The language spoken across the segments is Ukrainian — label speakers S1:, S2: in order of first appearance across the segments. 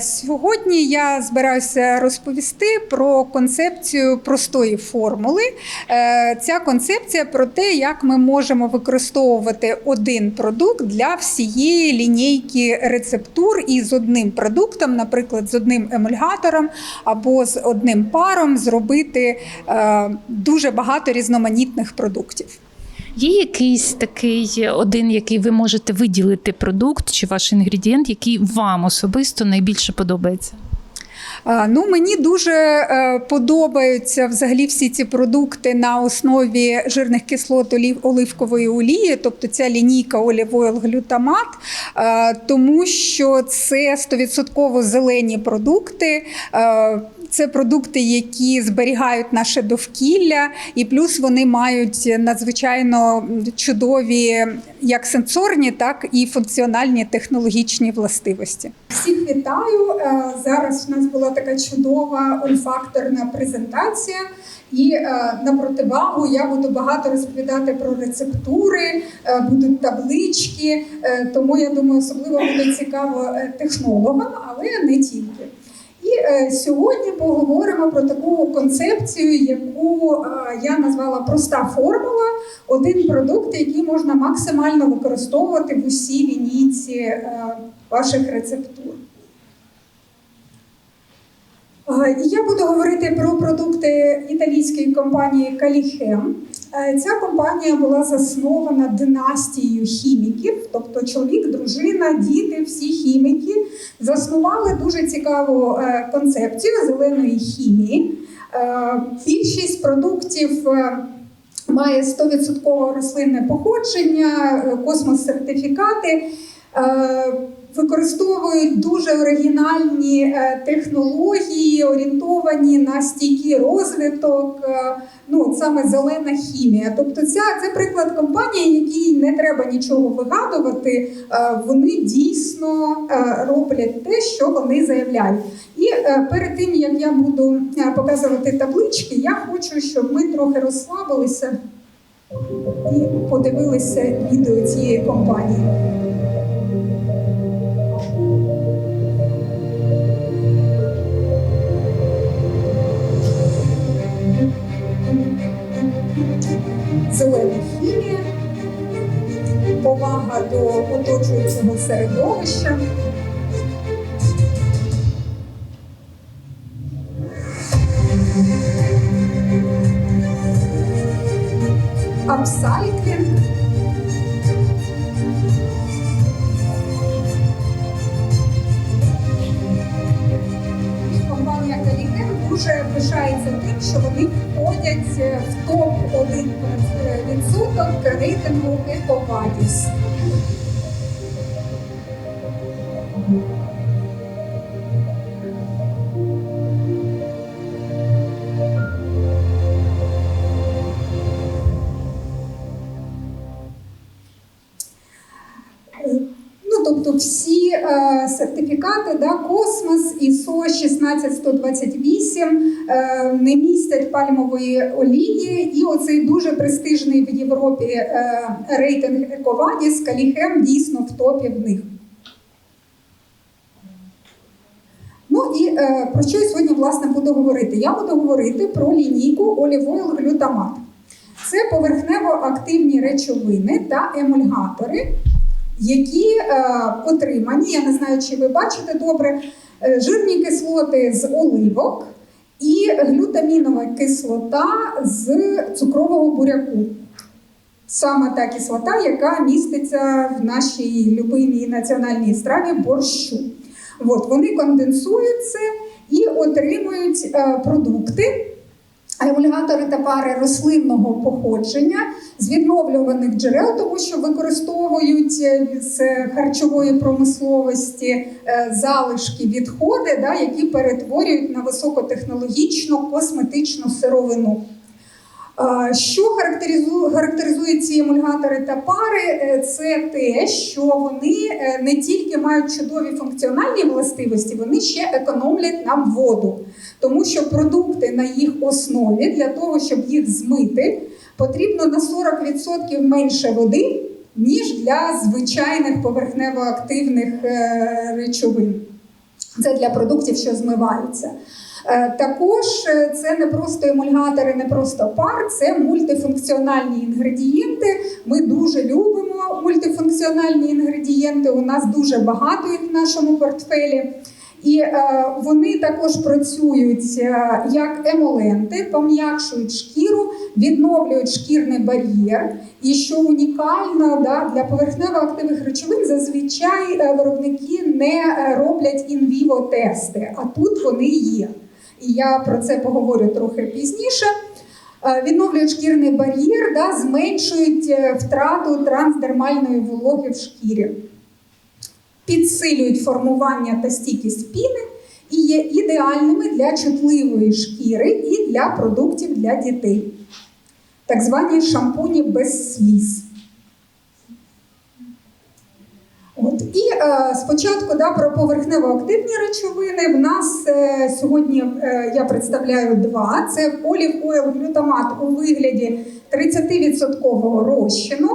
S1: Сьогодні я збираюся розповісти про концепцію простої формули. Е, Ця концепція про те, як ми можемо використовувати один продукт для всієї лінійки рецептур і з одним продуктом, наприклад, з одним емульгатором або з одним паром, зробити е, дуже багато різноманітних продуктів.
S2: Є якийсь такий один, який ви можете виділити продукт чи ваш інгредієнт, який вам особисто найбільше подобається?
S1: Ну, мені дуже е, подобаються взагалі всі ці продукти на основі жирних кислот оливкової олії, тобто ця лінійка Oil глютамат, е, тому що це 100% зелені продукти. Це продукти, які зберігають наше довкілля, і плюс вони мають надзвичайно чудові як сенсорні, так і функціональні технологічні властивості. Всіх вітаю! Е, Зараз у нас була така чудова ольфакторна презентація. І е, на противагу я буду багато розповідати про рецептури, е, будуть таблички. Тому я думаю, особливо буде цікаво технологам, але не тільки. Е, сьогодні поговоримо про таку концепцію, яку е, я назвала проста формула. Один продукт, який можна максимально використовувати в усій лінійці е, ваших рецептур. І я буду говорити про продукти італійської компанії Каліхем. Е, Ця компанія була заснована династією хіміків, тобто чоловік, дружина, діти, всі хіміки заснували дуже цікаву е, концепцію зеленої хімії. Е, Більшість продуктів має 100% рослинне походження, космос-сертифікати. Використовують дуже оригінальні е, технології, орієнтовані на стійкий розвиток, е, ну саме зелена хімія. Тобто, ця це приклад компанії, якій не треба нічого вигадувати. е, Вони дійсно роблять те, що вони заявляють. І перед тим як я буду показувати таблички, я хочу, щоб ми трохи розслабилися і подивилися відео цієї компанії. Повага до оточуючого середовища. Апсайклінг. Компанія Каліген дуже пишається тим, що вони входять в топ 1 відсоток рейтингу Ековадіс. 16128 е, не містять пальмової олії, і оцей дуже престижний в Європі е, рейтинг Ековадіс Каліхем дійсно в топі в них. Ну і е, про що я сьогодні власне буду говорити? Я буду говорити про лінійку Oil глютамат. Це поверхнево-активні речовини та емульгатори, які е, отримані, я не знаю, чи ви бачите добре, жирні кислоти з оливок і глютамінова кислота з цукрового буряку. Саме та кислота, яка міститься в нашій любимій національній страві борщу. От, вони конденсуються і отримують е, продукти, емульгатори та пари рослинного походження з відновлюваних джерел, тому що використовують е, з харчової промисловості е, залишки, відходи, да, які перетворюють на високотехнологічну косметичну сировину. Е, Що характеризує, ці емульгатори та пари, Е, це те, що вони е, не тільки мають чудові функціональні властивості, вони ще економлять нам воду, тому що продукти на їх основі для того, щоб їх змити, потрібно на 40% менше води, ніж для звичайних поверхнево-активних речовин. Це для продуктів, що змиваються. Е, Також е, це не просто емульгатори, не просто пар, це мультифункціональні інгредієнти. Ми дуже любимо мультифункціональні інгредієнти. У нас дуже багато їх в нашому портфелі. І е, вони також працюють е, як емоленти, пом'якшують шкіру, відновлюють шкірний бар'єр. І що унікально да, для поверхнево активних речовин, зазвичай е, виробники не е, роблять інвіво тести, а тут вони є. І я про це поговорю трохи пізніше. Е, Відновлюють шкірний бар'єр, да, зменшують е, втрату трансдермальної вологи в шкірі підсилюють формування та стійкість піни і є ідеальними для чутливої шкіри і для продуктів для дітей. Так звані шампуні без сліз. От. І е, спочатку да, про поверхнево-активні речовини. В нас е, сьогодні е, я представляю два: це поліфойл-глютамат у вигляді 30% розчину.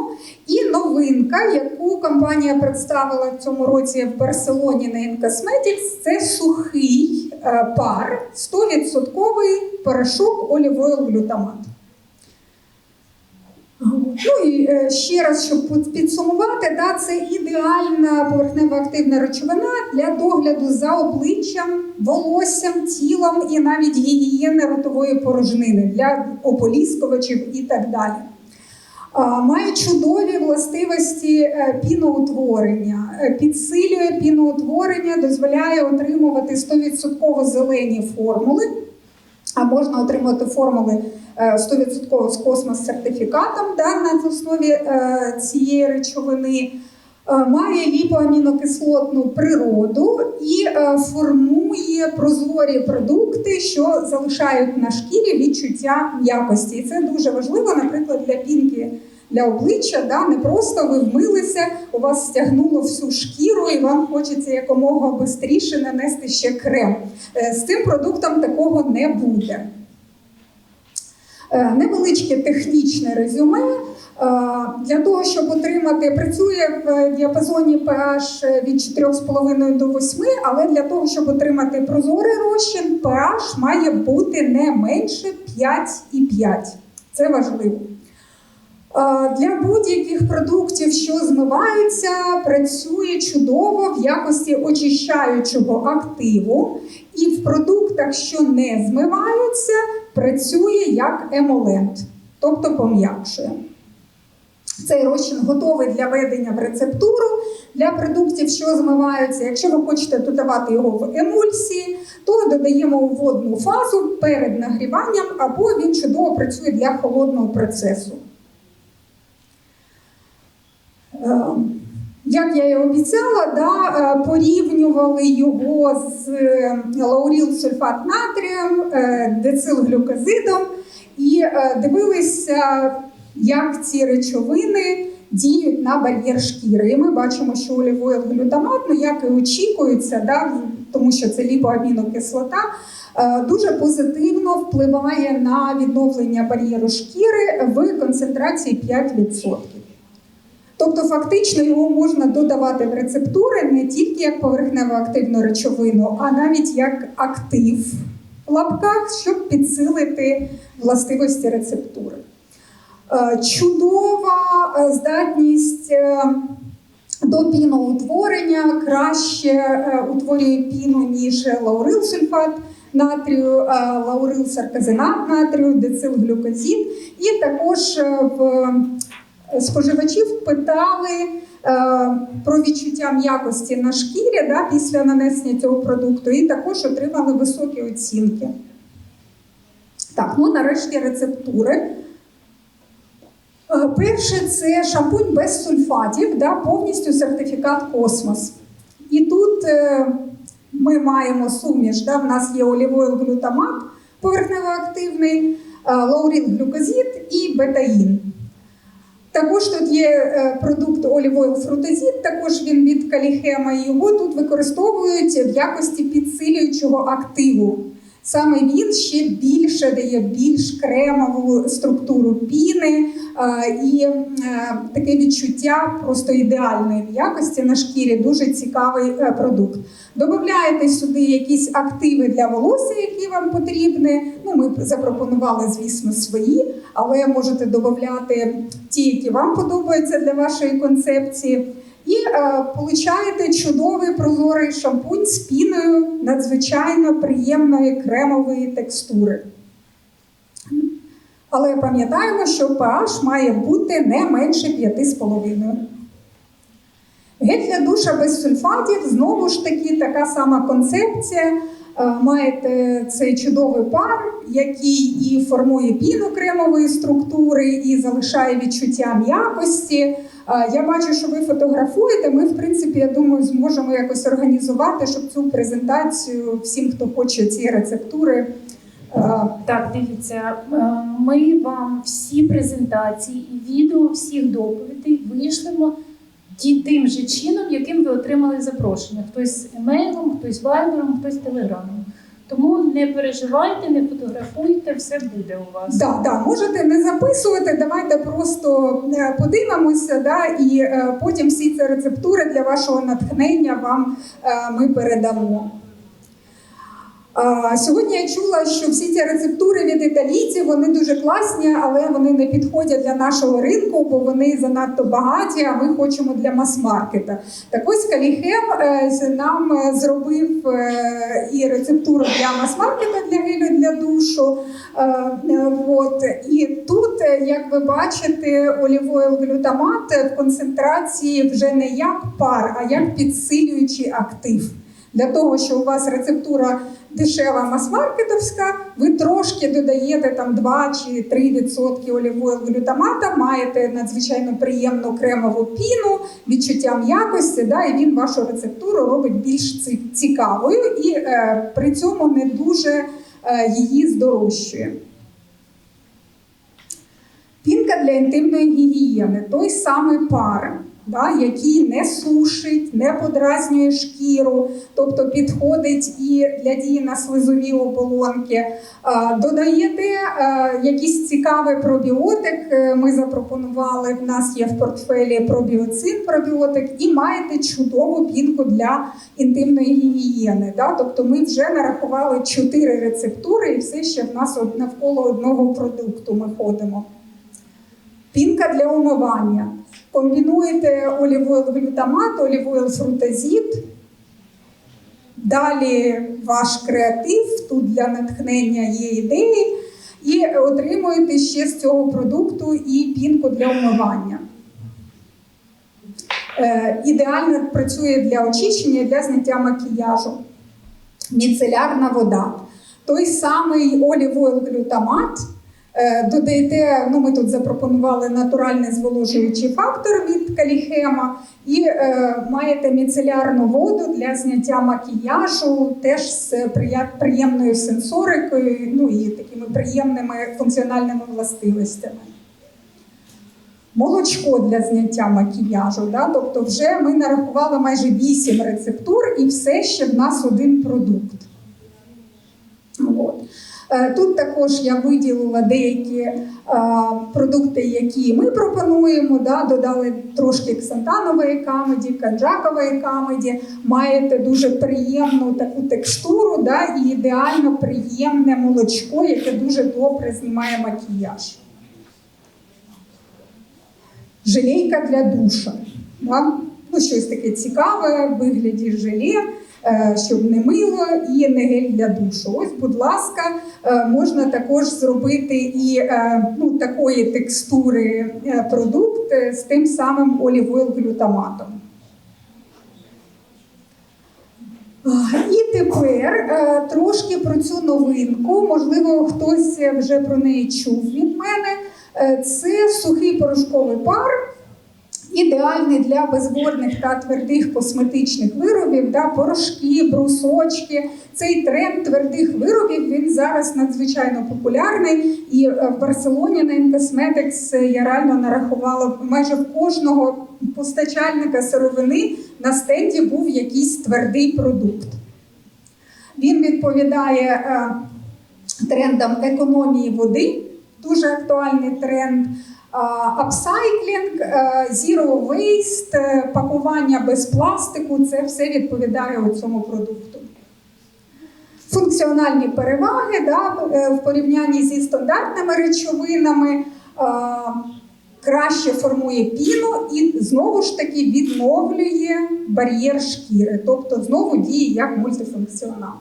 S1: І новинка, яку компанія представила в цьому році в Барселоні на Incosmetics, це сухий е, пар, 100% порошок олівойл-глютамат. Ну і е, ще раз, щоб підсумувати, да, це ідеальна поверхнево-активна речовина для догляду за обличчям, волоссям, тілом і навіть гігієни ротової порожнини для ополіскувачів і так далі. Має чудові властивості е, піноутворення, Е, підсилює піноутворення, дозволяє отримувати 100% зелені формули. А можна отримати формули е, 100% з космос-сертифікатом да, на основі е, цієї речовини. Е, Має ліпоамінокислотну природу і е, формує прозорі продукти, що залишають на шкірі відчуття м'якості. І це дуже важливо, наприклад, для пінки для обличчя. Да, не просто ви вмилися, у вас стягнуло всю шкіру, і вам хочеться якомога швидше нанести ще крем. Е, З цим продуктом такого не буде. Е, Невеличке технічне резюме. Е, Для того, щоб отримати, працює в діапазоні pH від 4,5 до 8, але для того, щоб отримати прозорий розчин, pH має бути не менше 5,5. Це важливо. Е, Для будь-яких продуктів, що змиваються, працює чудово в якості очищаючого активу, і в продуктах, що не змиваються, працює як емолент, тобто пом'якшує. Цей розчин готовий для введення в рецептуру для продуктів, що змиваються. Якщо ви хочете додавати його в емульсії, то додаємо у водну фазу перед нагріванням, або він чудово працює для холодного процесу. Е, Як я і обіцяла, да, е, порівнювали його з е, лауріл-сульфат натрієм, е, децилглюкозидом і е, дивилися, як ці речовини діють на бар'єр шкіри. І ми бачимо, що олівойл-глютамат, ну як і очікується, да, тому що це ліпоамінокислота, е, дуже позитивно впливає на відновлення бар'єру шкіри в концентрації 5%. Тобто, фактично його можна додавати в рецептури не тільки як поверхнево активну речовину, а навіть як актив в лапках, щоб підсилити властивості рецептури. Е, Чудова е, здатність е, до піноутворення краще утворює піну, ніж лаурилсульфат натрію, лаурилсарказинат натрію, децилглюкозид. І також в споживачів питали е, про відчуття м'якості на шкірі да, після нанесення цього продукту, і також отримали високі оцінки. Так, ну нарешті рецептури. Е, Перше це шампунь без сульфатів, да, повністю сертифікат Космос. І тут е, ми маємо суміш, да, в нас є олівойл-глютамат поверхнево-активний, е, лаурил-глюкозид і бетаїн. Також тут є е, продукт олівою фрутозід, також він від каліхема. Його тут використовують в якості підсилюючого активу. Саме він ще більше дає більш кремову структуру піни і е, таке відчуття просто ідеальної якості на шкірі. Дуже цікавий е, продукт. Добавляєте сюди якісь активи для волосся, які вам потрібні. Ну, ми запропонували, звісно, свої, але можете додати ті, які вам подобаються для вашої концепції. І е, получаєте чудовий прозорий шампунь з піною надзвичайно приємної кремової текстури. Але пам'ятаємо, що pH має бути не менше 5,5. Гель для душа без сульфатів знову ж таки така сама концепція. Е, Маєте цей чудовий пар, який і формує піну кремової структури, і залишає відчуття м'якості. Я бачу, що ви фотографуєте. Ми, в принципі, я думаю, зможемо якось організувати, щоб цю презентацію всім, хто хоче ці рецептури.
S3: Так, дивіться, е, ми вам всі презентації і відео всіх доповідей вийшлемо ті- тим же чином, яким ви отримали запрошення. Хтось емейлом, хтось вайбером, хтось телеграмом. Тому не переживайте, не фотографуйте, все буде у вас.
S1: Да, да, можете не записувати, давайте просто е, подивимося, да, і е, потім всі ці рецептури для вашого натхнення вам е, ми передамо. Сьогодні я чула, що всі ці рецептури від італійців вони дуже класні, але вони не підходять для нашого ринку, бо вони занадто багаті. А ми хочемо для мас-маркета. Так ось Каліхем е, нам е, зробив е, і рецептуру для мас-маркета для гелю для душу. От і тут, як ви бачите, олівойл глютамат в концентрації вже не як пар, а як підсилюючий актив. Для того, що у вас рецептура дешева мас-маркетовська, ви трошки додаєте там 2 чи 3 відсотки олівойл глютамата, маєте надзвичайно приємну кремову піну, відчуття м'якості, да, і він вашу рецептуру робить більш цікавою і е, при цьому не дуже е, її здорожчує. Пінка для інтимної гігієни той самий пар, да, який не сушить, не подразнює шкіру, тобто підходить і для дії на слизові оболонки. Додаєте е, якийсь цікавий пробіотик. е, Ми запропонували. В нас є в портфелі пробіоцин пробіотик, і маєте чудову пінку для інтимної гігієни. Да? Тобто ми вже нарахували чотири рецептури, і все ще в нас навколо одного продукту ми ходимо. Пінка для умивання. Комбінуєте олівойл глютамат, олівойл фрутазід. Далі ваш креатив, тут для натхнення є ідеї, і отримуєте ще з цього продукту і пінку для умивання. Е, ідеально працює для очищення для зняття макіяжу. Міцелярна вода. Той самий олівойл глютамат. Додаєте, ну ми тут запропонували натуральний зволожуючий фактор від каліхема, і е, маєте міцелярну воду для зняття макіяжу, теж з приємною сенсорикою, ну і такими приємними функціональними властивостями. Молочко для зняття макіяжу. Да? Тобто, вже ми нарахували майже 8 рецептур, і все ще в нас один продукт. Е, Тут також я виділила деякі е, продукти, які ми пропонуємо. Да, додали трошки ксантанової камеді, канджакової камеді. Маєте дуже приємну таку текстуру, да, і ідеально приємне молочко, яке дуже добре знімає макіяж. Желейка для душа. Да? Ну, щось таке цікаве в вигляді желе, щоб не мило і не гель для душу. Ось, будь ласка, е, можна також зробити і е, ну, такої текстури е, продукт е, з тим самим олівойл глютаматом. І тепер е, трошки про цю новинку. Можливо, хтось вже про неї чув від мене. Е, Це сухий порошковий пар, ідеальний для безводних та твердих косметичних виробів, да, порошки, брусочки. Цей тренд твердих виробів він зараз надзвичайно популярний. І е, в Барселоні на Incosmetics я реально нарахувала майже в кожного постачальника сировини на стенді був якийсь твердий продукт. Він відповідає е, трендам економії води, дуже актуальний тренд. Апсайклінг, zero waste, е, пакування без пластику це все відповідає цьому продукту. Функціональні переваги да, е, в порівнянні зі стандартними речовинами е, краще формує піну і знову ж таки відновлює бар'єр шкіри, тобто знову діє як мультифункціонал.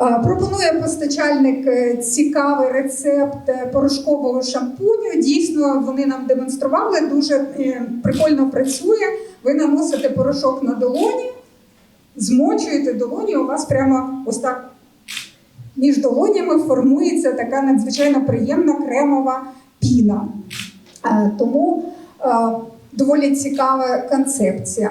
S1: Е, Пропонує постачальник е, цікавий рецепт е, порошкового шампуню. Дійсно, вони нам демонстрували, дуже прикольно працює. Ви наносите порошок на долоні, змочуєте долоні, у вас прямо ось так між долонями формується така надзвичайно приємна кремова піна. Тому доволі цікава концепція.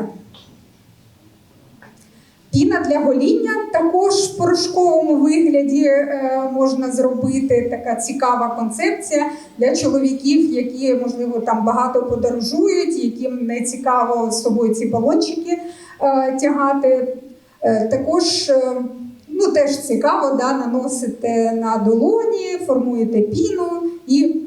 S1: Піна для гоління також в порошковому вигляді е, можна зробити. Така цікава концепція для чоловіків, які можливо там багато подорожують, яким не цікаво з собою ці балончики е, тягати. Е, також ну, теж цікаво, да, наносите на долоні, формуєте піну і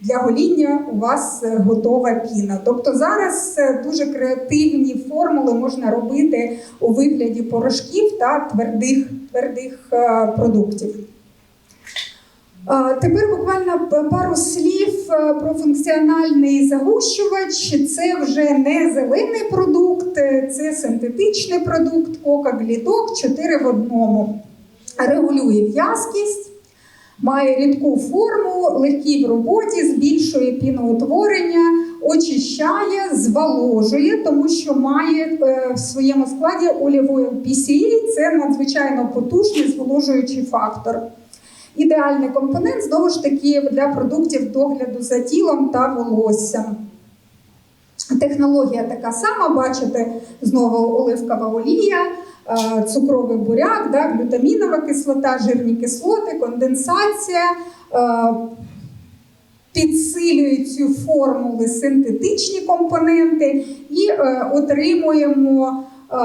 S1: для гоління у вас е, готова піна. Тобто зараз е, дуже креативні формули можна робити у вигляді порошків та твердих, твердих е, продуктів. Тепер буквально пару слів про функціональний загущувач. Це вже не зелений продукт, це синтетичний продукт, кока-глідок 4 в одному. Регулює в'язкість, має рідку форму, легкий в роботі, збільшує піноутворення, очищає, зволожує, тому що має е, в своєму складі олівою PCA, це надзвичайно потужний зволожуючий фактор. Ідеальний компонент знову ж таки для продуктів догляду за тілом та волоссям. Технологія така сама, бачите, знову оливкова олія, цукровий буряк, да, глютамінова кислота, жирні кислоти, конденсація. е, Підсилюють цю формули синтетичні компоненти і е, отримуємо е,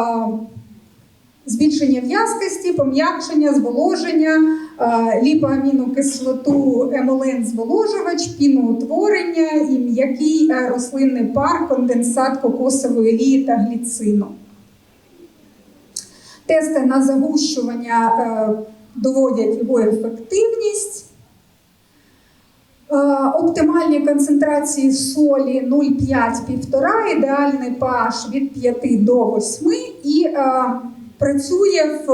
S1: збільшення в'язкості, пом'якшення, зволоження, е, ліпоамінокислоту, емолен зволожувач, піноутворення і м'який е, рослинний пар, конденсат кокосової олії та гліцину. Тести на загущування е, доводять його ефективність. Е, Оптимальні концентрації солі 0,5-1,5, ідеальний pH від 5 до 8 і е, працює в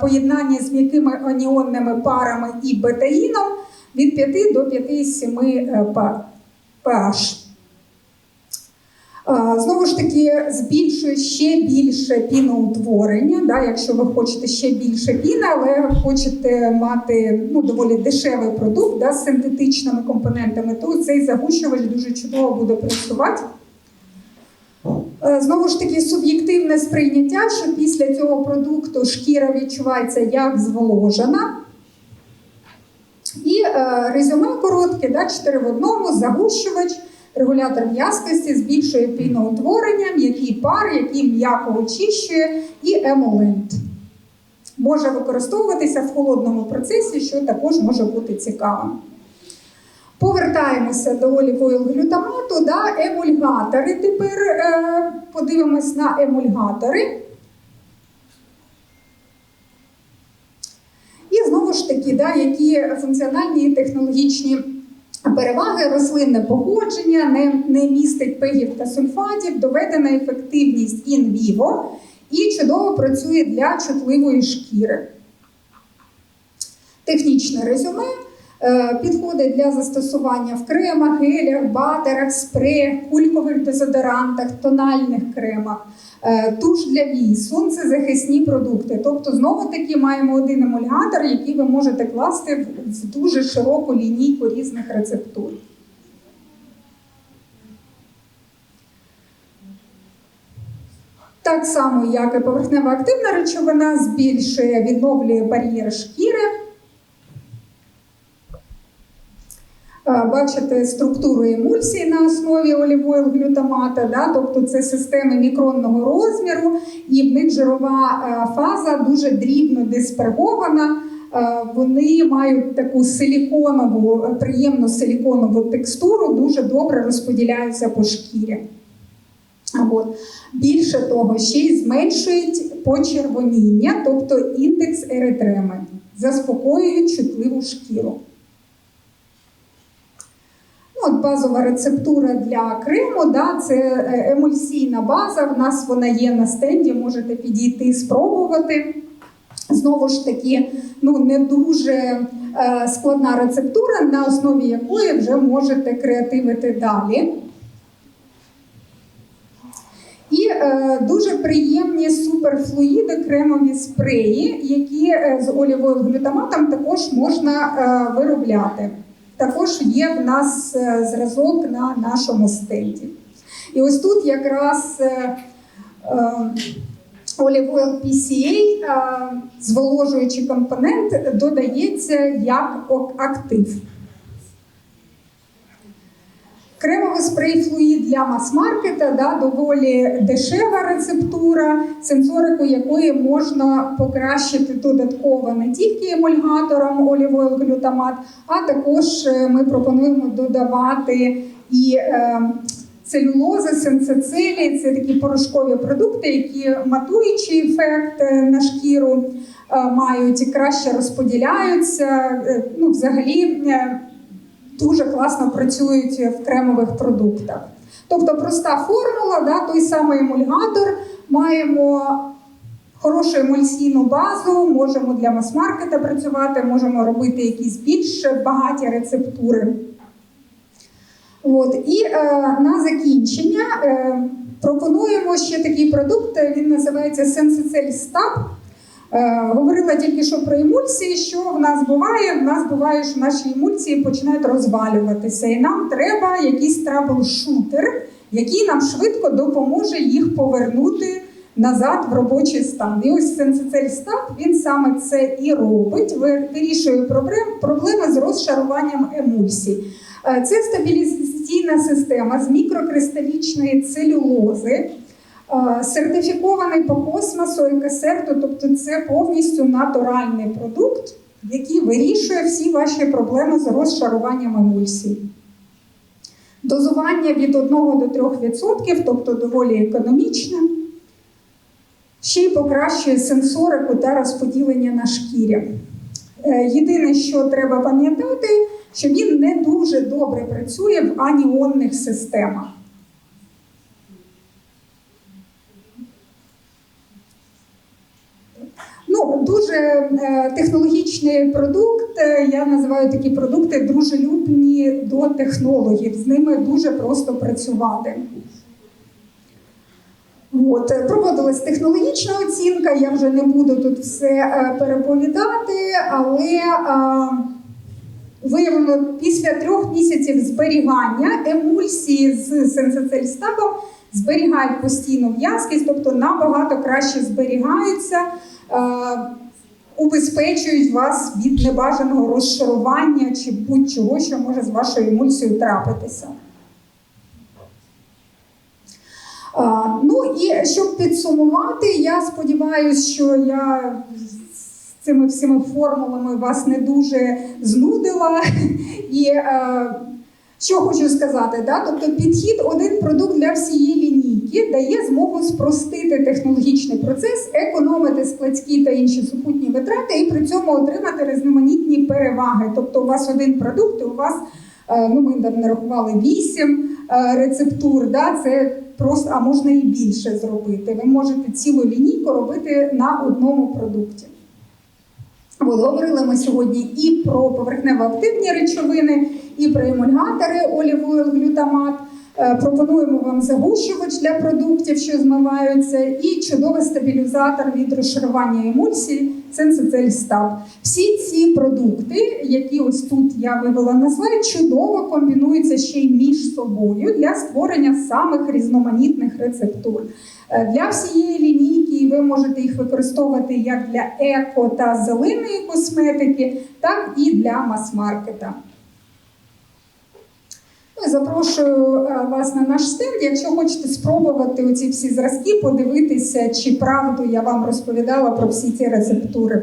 S1: поєднанні з м'якими аніонними парами і бетаїном від 5 до 5,7 е, pH. Знову ж таки, збільшує ще більше піноутворення. Да, якщо ви хочете ще більше піни, але хочете мати ну, доволі дешевий продукт да, з синтетичними компонентами, то цей загущувач дуже чудово буде працювати. Е, Знову ж таки, суб'єктивне сприйняття, що після цього продукту шкіра відчувається як зволожена. І е, резюме коротке, да, 4 в одному, загущувач, регулятор в'язкості, збільшує піноутворення, м'який пар, який м'яко очищує, і емолент. Може використовуватися в холодному процесі, що також може бути цікавим. Повертаємося до олівойл-глютамату, да, емульгатори. Тепер е, подивимось на емульгатори. І знову ж таки, да, які функціональні і технологічні переваги, рослинне походження, не, не містить пегів та сульфатів, доведена ефективність in-vivo і чудово працює для чутливої шкіри. Технічне резюме. Е, Підходить для застосування в кремах, гелях, батерах, спреях, кулькових дезодорантах, тональних кремах, е, туш для вій, сонцезахисні продукти. Тобто, знову таки маємо один емульгатор, який ви можете класти в дуже широку лінійку різних рецептур. Так само, як і поверхнева активна речовина, збільшує, відновлює бар'єр шкіри. Е, Бачите структуру емульсії на основі олівойл-глютамата, да? тобто це системи мікронного розміру, і в них жирова е, фаза дуже дрібно диспергована. Е, Вони мають таку силіконову, е, приємну силіконову текстуру, дуже добре розподіляються по шкірі. От. Більше того, ще й зменшують почервоніння, тобто індекс еритреми, заспокоюють чутливу шкіру. От базова рецептура для крему, да, це е, емульсійна база. В нас вона є на стенді, можете підійти спробувати. Знову ж таки, ну не дуже е, складна рецептура, на основі якої вже можете креативити далі. І е, дуже приємні суперфлуїди, кремові спреї, які е, з олівою глютаматом також можна е, виробляти. Також є в нас е, зразок на нашому стенді. І ось тут якраз Olive Oil PCA, зволожуючий компонент, додається як актив. Кремовий спрей флуїд для мас-маркета да, доволі дешева рецептура, сенсорику якої можна покращити додатково не тільки емульгатором олівойл глютамат, а також е, ми пропонуємо додавати і е, целюлози, сенсацилі це такі порошкові продукти, які матуючий ефект е, на шкіру е, мають і краще розподіляються. Ну, взагалі. Дуже класно працюють в кремових продуктах. Тобто проста формула, да, той самий емульгатор, маємо хорошу емульсійну базу, можемо для мас-маркета працювати, можемо робити якісь більш багаті рецептури. От. І е, на закінчення е, пропонуємо ще такий продукт, він називається Sensicel Stab. Е, Говорила тільки що про емульсії. Що в нас буває? В нас буває, що наші емульсії починають розвалюватися, і нам треба якийсь трабл-шутер, який нам швидко допоможе їх повернути назад в робочий стан. І ось стаб він саме це і робить. ви- Вирішує проблеми з розшаруванням емульсій. Е, Це стабілізаційна система з мікрокристалічної целюлози. Е, Сертифікований по космосу екосерту, тобто це повністю натуральний продукт, який вирішує всі ваші проблеми з розшаруванням емульсій. Дозування від 1 до 3%, тобто доволі економічне. Ще й покращує сенсорику та розподілення на шкірі. Е, Єдине, що треба пам'ятати, що він не дуже добре працює в аніонних системах. Ну, дуже е, технологічний продукт. Е, Я називаю такі продукти дружелюбні до технологів. З ними дуже просто працювати. От, е, проводилась технологічна оцінка, я вже не буду тут все е, переповідати, але е, виявлено після трьох місяців зберігання емульсії з сенсацельстабом зберігають постійну в'язкість, тобто набагато краще зберігаються, е, убезпечують вас від небажаного розшарування чи будь-чого, що може з вашою емульсією трапитися. Ну і щоб підсумувати, я сподіваюся, що я з цими всіми формулами вас не дуже знудила. І е, що хочу сказати, да? тобто підхід один продукт для всієї лінійки дає змогу спростити технологічний процес, економити складські та інші супутні витрати і при цьому отримати різноманітні переваги. Тобто, у вас один продукт, і у вас е, ну ми там нарахували вісім е, рецептур. Да? Це просто, а можна і більше зробити. Ви можете цілу лінійку робити на одному продукті. Говорили ми сьогодні і про поверхнево-активні речовини, і про емульгатори олівойл глютамат. Е, Пропонуємо вам загущувач для продуктів, що змиваються, і чудовий стабілізатор від розшарування емульсій Сенсицель Стаб. Всі ці продукти, які ось тут я вивела на слайд, чудово комбінуються ще й між собою для створення самих різноманітних рецептур. Е, Для всієї лінійки ви можете їх використовувати як для еко та зеленої косметики, так і для мас-маркета. Ну, Запрошую е, вас на наш стенд. Якщо хочете спробувати оці всі зразки, подивитися, чи правду я вам розповідала про всі ці рецептури.